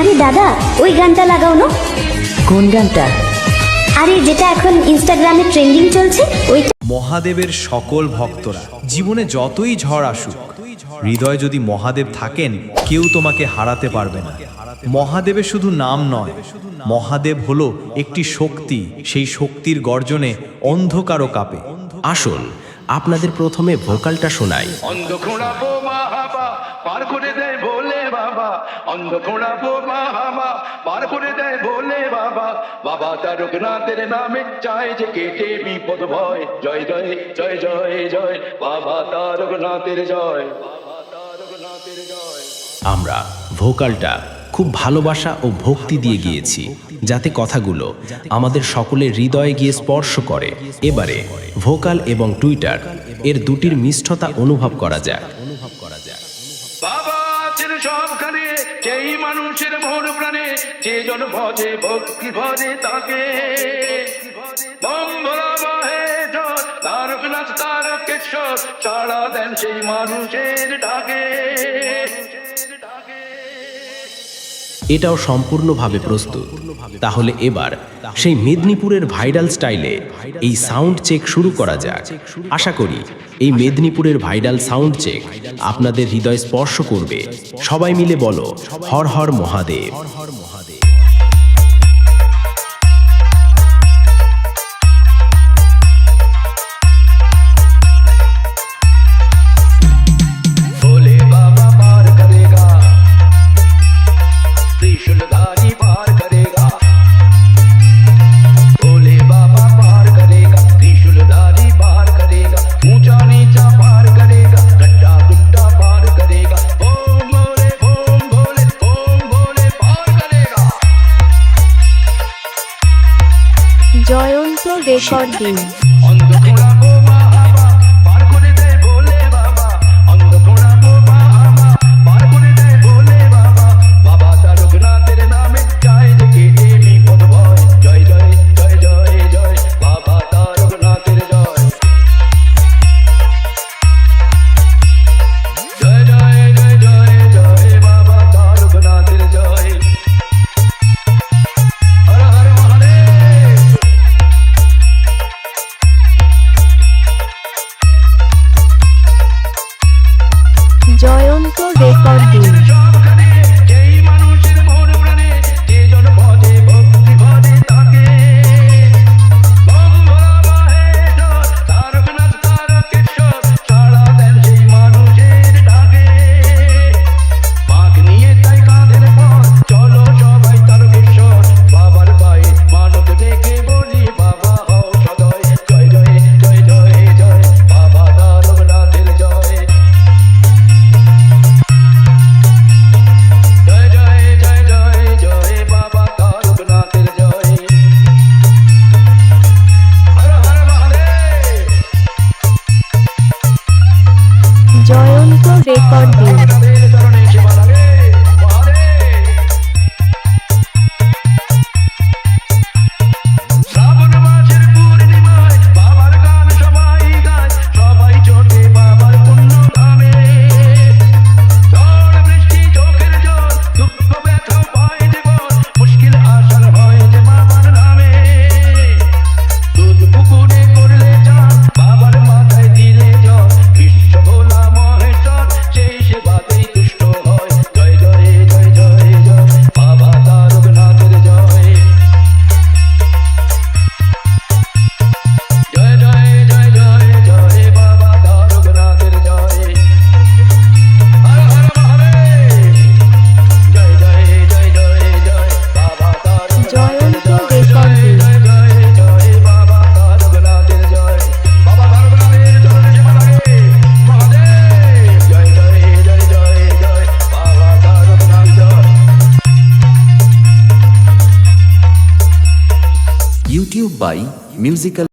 আরে দাদা ওই গানটা লাগাও না। কোন গানটা? আরে যেটা এখন ইনস্টাগ্রামে ট্রেন্ডিং চলছে ওইটা মহাদেবের সকল ভক্তরা জীবনে যতই ঝড় আসুক হৃদয় যদি মহাদেব থাকেন কেউ তোমাকে হারাতে পারবে না। মহাদেবের শুধু নাম নয় মহাদেব হলো একটি শক্তি সেই শক্তির গর্জনে অন্ধকারও কাঁপে। আসুন আপনাদের প্রথমে ভোকালটা শোনাই। পার করে দেয় বলে বাবা। অন্ধকোণা বোমা হাবা পার করে দেয় বলে বাবা। বাবা তারকনাথের নামে চায় যে কেটে বিপদ ভয়। জয় জয় জয় জয় জয় বাবা তারকনাথের জয়। বাবা তারকনাথের জয়। আমরা ভোকালটা খুব ভালোবাসা ও ভক্তি দিয়ে গিয়েছি, যাতে কথাগুলো আমাদের সকলের হৃদয়ে গিয়ে স্পর্শ করে। এবারে ভোকাল এবং টুইটার এর দুটির মিষ্টতা অনুভব করা যায় বাবা আছেন সবখানে, যেই মানুষের মন ভজে ভজে তারকেশ্বর সাড়া দেন সেই মানুষের ডাকে। এটাও সম্পূর্ণভাবে প্রস্তুত। তাহলে এবার সেই মেদিনীপুরের ভাইরাল স্টাইলে এই সাউন্ড চেক শুরু করা যাক। আশা করি এই মেদিনীপুরের ভাইরাল সাউন্ড চেক আপনাদের হৃদয় স্পর্শ করবে। সবাই মিলে বলো, Har Har Mahadev. Bhole Jayanta recording Jayanta recording recording তাদের ইউটিউব বাই মিউজিক্যাল